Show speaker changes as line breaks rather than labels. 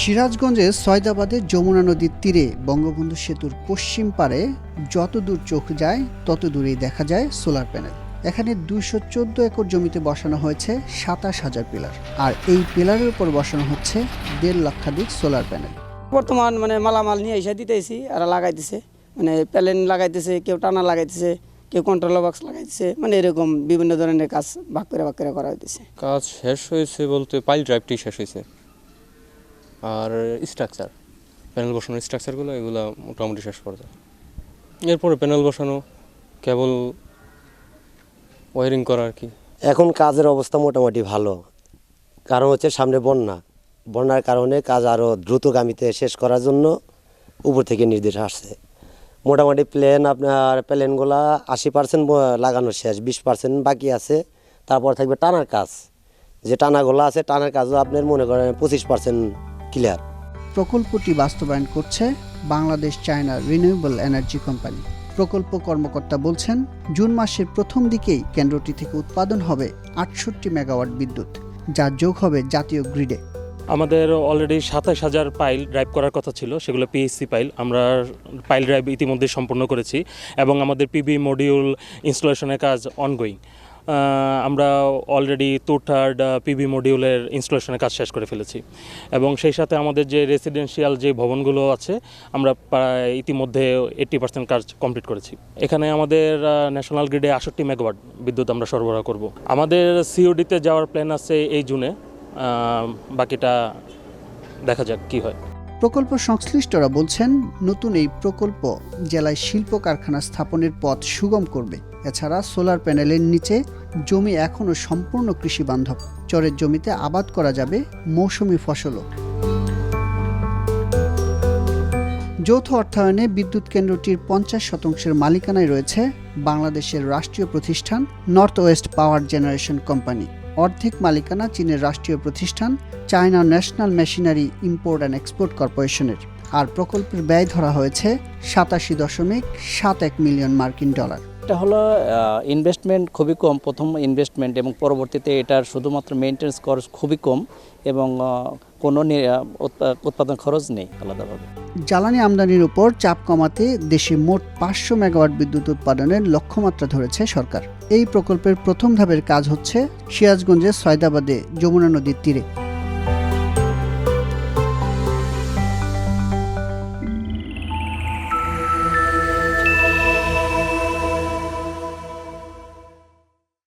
সিরাজগঞ্জের সয়দাবাদের যমুনা নদীর তীরে বঙ্গবন্ধু সেতুর পশ্চিম পারে যত দূর চোখ যায় তত দূরেই দেখা যায় সোলার প্যানেল। এখানে দুইশো চোদ্দ একর জমিতে বসানো হয়েছে সাতাশ হাজার পিলার। আর এই পিলারের উপর বসানো হচ্ছে দেড় লক্ষাধিক সোলার প্যানেল।
বর্তমান মানে মালামাল নিয়ে এসে দিতেছি আর লাগাইতেছে। মানে প্যালেন লাগাইতেছে কেউ টানা লাগাইতেছে কেউ কন্ট্রোল বক্স লাগাইতেছে। মানে এরকম বিভিন্ন ধরনের কাজ ভাগ করে ভাগ করে করা হইতেছে।
কাজ শেষ হয়েছে বলতে পাইল ড্রাইভটি শেষ হয়েছে। আর স্ট্রাকচার প্যানেল বসানো স্ট্রাকচারগুলো এগুলো মোটামুটি শেষ পর্যায়ে। এরপরে প্যানেল বসানো কেবল ওয়ারিং করা আর কি।
এখন কাজের অবস্থা মোটামুটি ভালো। কারণ হচ্ছে সামনে বন্যা। বন্যার কারণে কাজ আরও দ্রুতগামীতে শেষ করার জন্য উপর থেকে নির্দেশ আসছে। মোটামুটি প্লেন আপনার প্লেনগুলা আশি পার্সেন্ট লাগানো শেষ, বিশ পার্সেন্ট বাকি আছে। তারপর থাকবে টানার কাজ। যে টানাগুলো আছে, টানার কাজও আপনার মনে করেন পঁচিশ পার্সেন্ট ক্লিয়ার।
প্রকল্পটি বাস্তবায়ন করছে Bangladesh China renewable energy company. প্রকল্প কর্মকর্তা বলছেন জুন মাসের প্রথম দিকেই কেন্দ্রটি থেকে উৎপাদন হবে আটষট্টি মেগাওয়াট বিদ্যুৎ যা যোগ হবে জাতীয় গ্রিডে।
আমাদের অলরেডি সাতাশ হাজার পাইল ড্রাইভ করার কথা ছিল সেগুলো পিএসসি পাইল আমরা পাইল ড্রাইভ ইতিমধ্যে সম্পূর্ণ করেছি এবং আমাদের পিবি মডিউল ইনস্টলেশনের কাজ অনগোয়িং আমরা অলরেডি টু থার্ড পিবি মডিউলের ইনস্টলেশনের কাজ শেষ করে ফেলেছি। এবং সেই সাথে আমাদের যে রেসিডেন্সিয়াল যে ভবনগুলো আছে, আমরা প্রায় ইতিমধ্যে এইট্টি পার্সেন্ট কাজ কমপ্লিট করেছি। এখানে আমাদের ন্যাশনাল গ্রিডে আষট্টি মেগাওয়াট বিদ্যুৎ আমরা সরবরাহ করব। আমাদের সিওডিতে যাওয়ার প্ল্যান আছে এই জুনে বাকিটা দেখা যাক কি হয়।
প্রকল্প সংশ্লিষ্টরা বলছেন, নতুন এই প্রকল্প জেলায় শিল্প কারখানা স্থাপনের পথ সুগম করবে। এছাড়া সোলার প্যানেলের নিচে জমি এখনও সম্পূর্ণ কৃষি বান্ধব। চরের জমিতে আবাদ করা যাবে মৌসুমি ফসলও। যৌথ অর্থায়নে বিদ্যুৎ কেন্দ্রটির পঞ্চাশ শতাংশের মালিকানায় রয়েছে বাংলাদেশের রাষ্ট্রীয় প্রতিষ্ঠান north west power generation company. অর্ধেক মালিকানা চীনের রাষ্ট্রীয় প্রতিষ্ঠান China National Machinery Import and Export কর্পোরেশনের। আর প্রকল্পের ব্যয় ধরা হয়েছে সাতাশি দশমিক সাত এক মিলিয়ন মার্কিন ডলার।
এটা হলো ইনভেস্টমেন্ট খুবই কম প্রথম ইনভেস্টমেন্ট এবং পরবর্তীতে এটার শুধুমাত্র মেনটেন্স খরচ খুবই কম এবং কোনো উৎপাদন খরচ নেই আলাদাভাবে।
জ্বালানি আমদানির উপর চাপ কমাতে দেশে মোট পাঁচশো মেগাওয়াট বিদ্যুৎ উৎপাদনের লক্ষ্যমাত্রা ধরেছে সরকার। এই প্রকল্পের প্রথম ধাপের কাজ হচ্ছে সিরাজগঞ্জের সয়দাবাদে যমুনা নদীর তীরে।